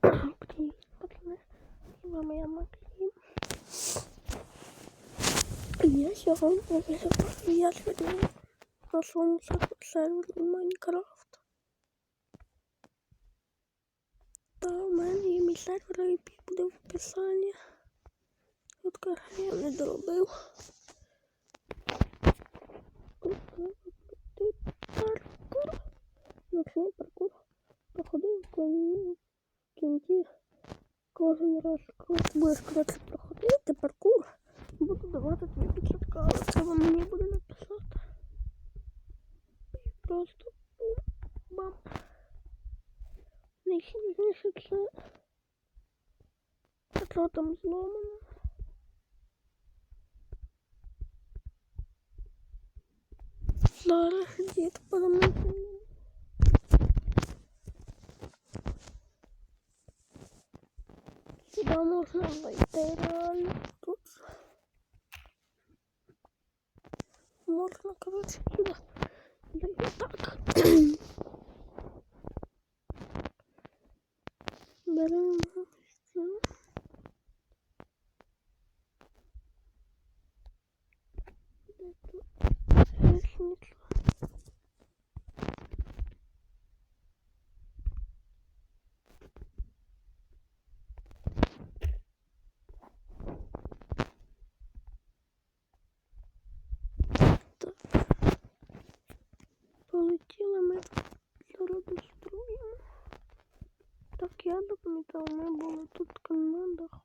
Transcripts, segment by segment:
Пацани. З я. І Я сьогодні я сьогодні на своєму сервері Майнкрафт. Та у мене є мій сервер, який буде в описанні. Карга я не доробив. Тут треба пройти паркур. Ночний паркур. Проходив коли в кінці кожен раз, будеш коротше проходити паркур, буду давати тобі підсадка, але треба мені буде написати. І просто бум, бам. Найсильніше це. Що там зломано? Зараз дід подамати. olmak zorundayız. Değerli tut. Moruna kadar çekiyor. Yatak. Benim я допам'ятав, ми були тут на даху.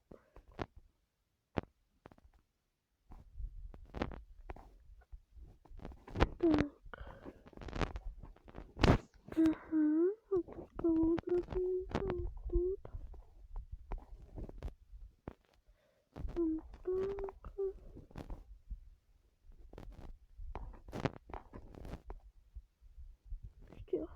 Так. Ага, вот тут кого зробили, тут. Там так. Все.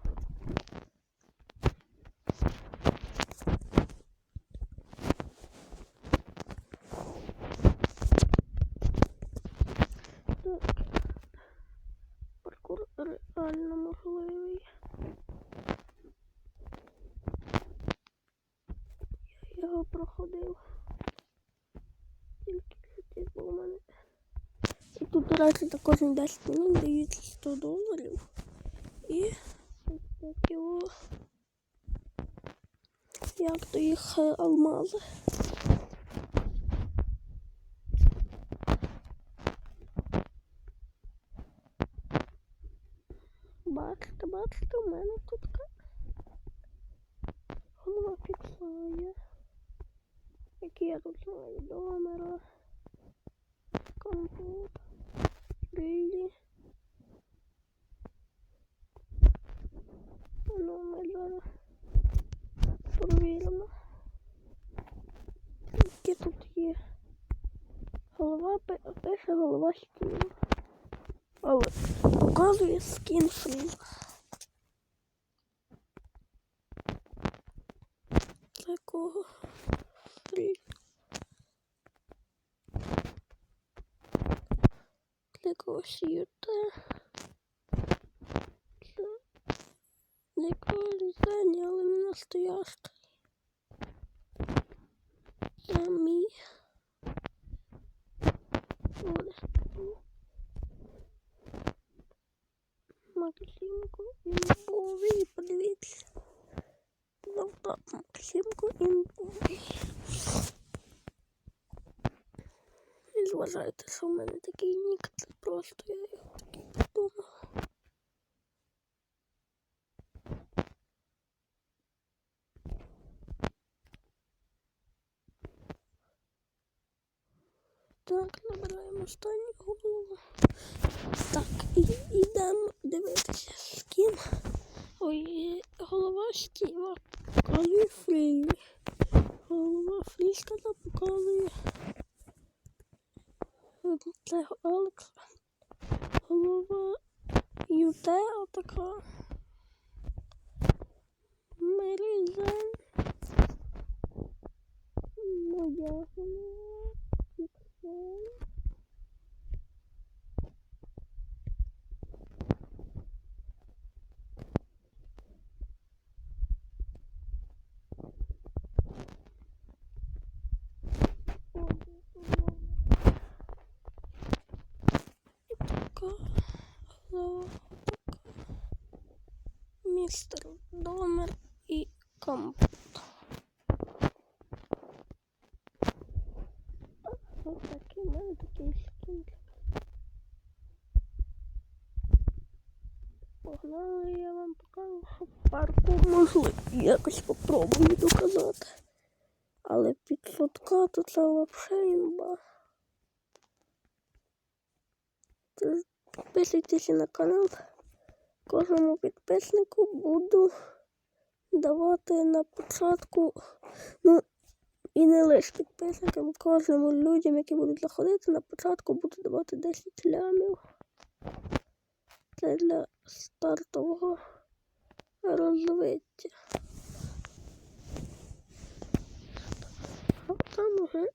Так. Паркур реально можливий. Я його проходив. Тільки хотів, бо у мене. До на кожен 10 минут дають 100 доларів. І так його. Як то їх е, алмази. Бачите, бачите, у мене тут голова піцая. Які я тут знаю номера. Компот. Рилі. Ну, ми зараз провіримо. Які тут є. Голова перша голова стіна. Але показує скін фріз. Це для когось зені, але не настоящий. Це мій. Максимку імбовий, подивіться. Завтра Максимку імбовий. Не що в мене такий нік, це просто я його такий придумав. Так, набираємо останню голову. Так, і йдемо дивитися скін. Ой, голова Стіва показує Фрі. Голова Фріската показує Özellikle ağırlık olur yüzde artık Meri yüzden bu yapılıyor. Можливо. Містер Домер і компот. Ось такий в мене такий скін. Погнали, я вам покажу, що парку можливо якось попробую доказати. Але 500 к то це взагалі Підписуйтесь на канал. Кожному підписнику буду давати на початку, ну і не лише підписникам, кожному людям, які будуть заходити, на початку буду давати 10 лямів. Це для стартового розвиття. А там уже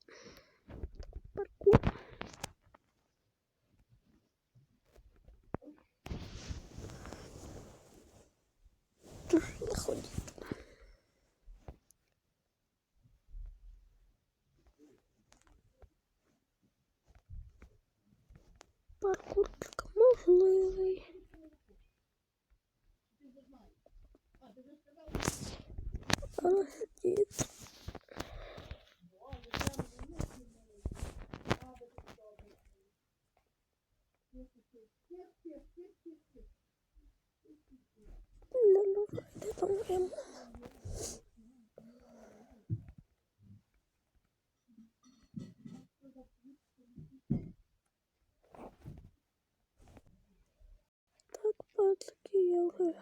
Так, пацки, я уже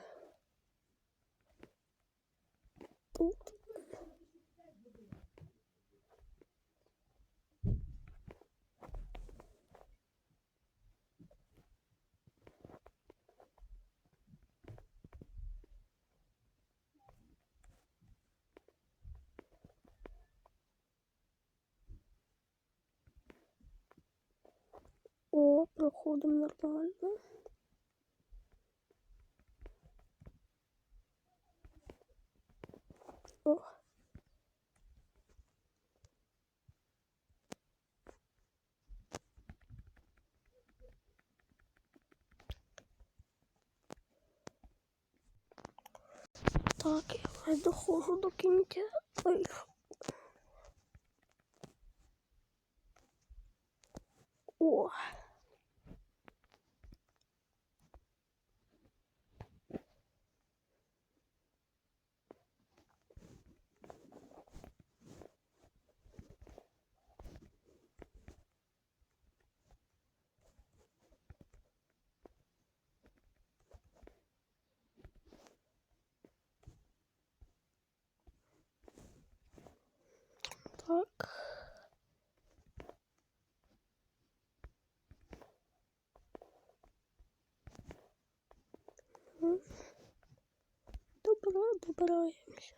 тут. О, проходим нормально. О. Так, я вже доходжу до кінця. Ой. О. Добро, добираемся.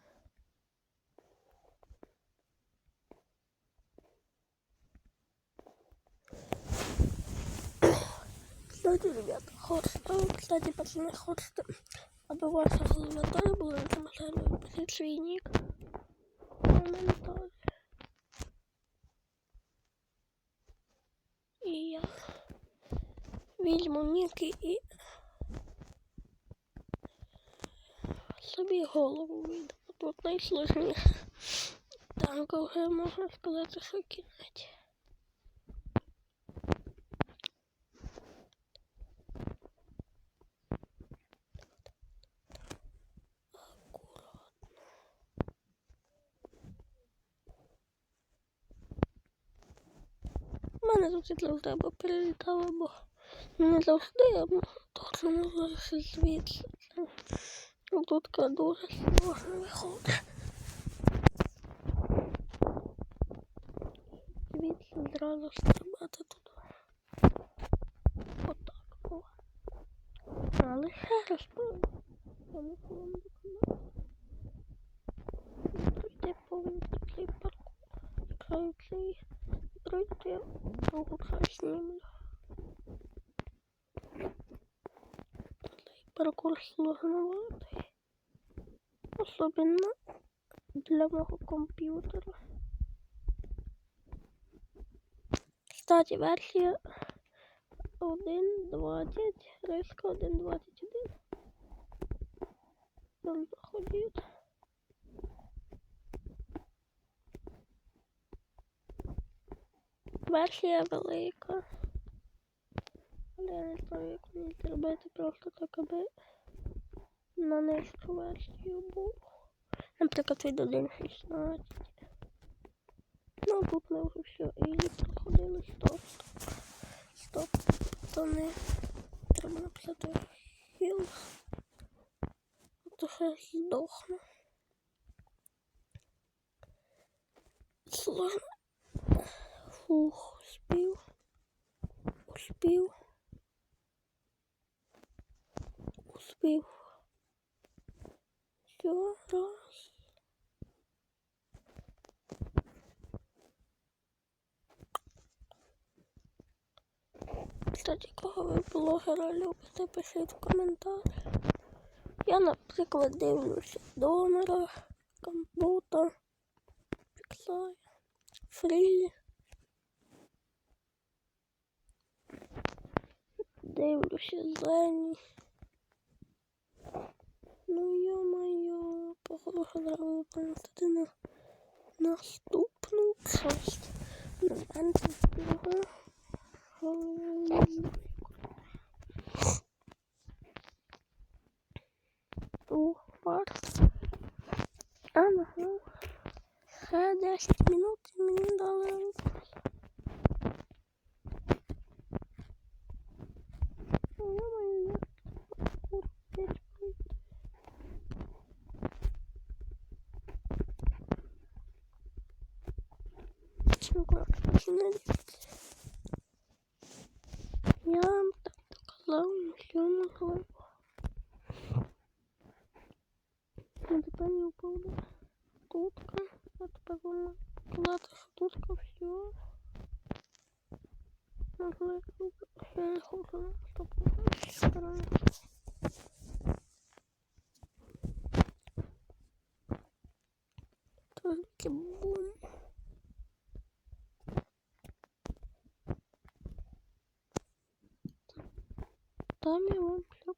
Кстати, ребята, хочете, кстати, пацаны, хочете, аби ваша теж була пишіть свій нік. Коментар. І я візьму ніки і собі голову віддам. Тут найсложніше. Так, вже можна сказати, що кінець. Мене завжди або перелітало, або не завжди, або точно щось звідси. Тут дуже сложно виходить. Звідси зразу стрибати туди. Отак. О. Але ще раз тому вам документ. Пройти повністю цей паркур. Пройти, другу знімлю. Паркур сложноватий. Особенно для мого комп'ютера. Кстати, версія 1.20, риска 1.21. Там заходить. Версія велика. Але я не знаю, як мені зробити просто так, аби на нижчу версію був. Наприклад, від 1.16. Ну, тут ми вже все і проходили стоп. Стоп. То не треба написати хіл. То ще здохну. Сложно. Фух, успів. Успів. Успів. Все. Кстати, кого ви блогера любите, пишіть в коментарях. Я, наприклад, дивлюся донора, компута, піксай, фрі. Дивлюся зелені. Ну йо-моє, походу, треба виконати на наступну часть. Ну, антипіга. Ух, фарт. Ага. Ще 10 минут і мені дали указ. Ё-моё, як курпець пройти. Ну, коротше, починали. Я вам так показав, що можливо. Ну, тепер не упаду. Тутка. А тепер воно казати, що тутка все. Можливо, ще не хочу на стоп сторони. Тільки бум. Там я вам все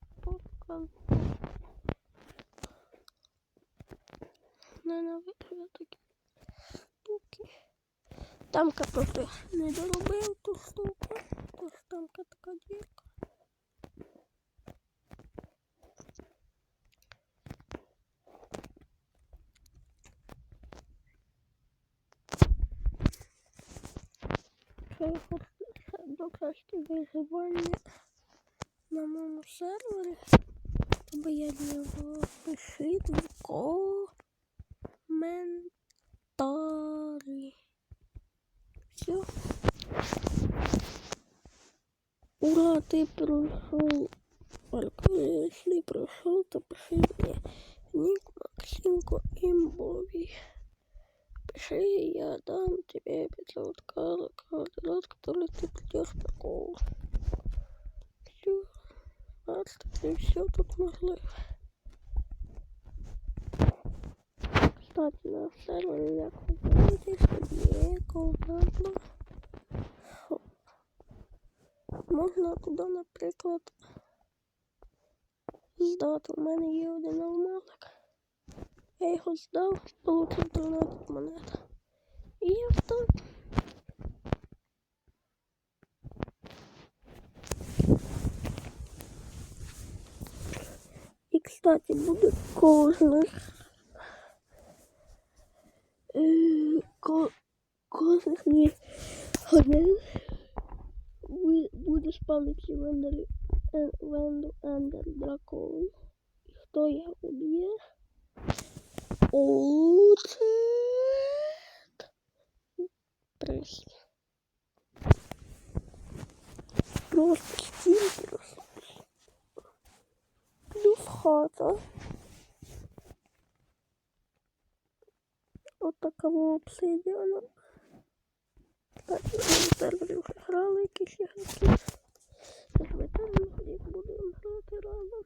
показал. Ненавижу такі штуки. Тамка просто не доробив ту штуку. Тож тамка така дірка. Що я хочу ще докрасти виживання на моєму сервері, аби я його пишіть в коментарі. Все. Ура, ты прошел. Только если прошел, то пиши мне ник Максимку Имбови. Пиши, я дам тебе 500 координат, которые ты придешь колу. Все. Бачите, все тут можливо. Кстати, на сервері як виходить, є командно. Можна туди, наприклад, здати. У мене є один алмазик. Я його здав, получив 12 монет. І я встав. І, кстати, буде кожних годин ви- буде спавнитися вендер, е, венду ендер дракон. І хто його уб'є? Оцет. Приз. Просто стільки ресурсів. Плюс хата. От такого обсидіана. Кстати, на сервері вже грали якісь ігроки. Ми там будемо грати разом.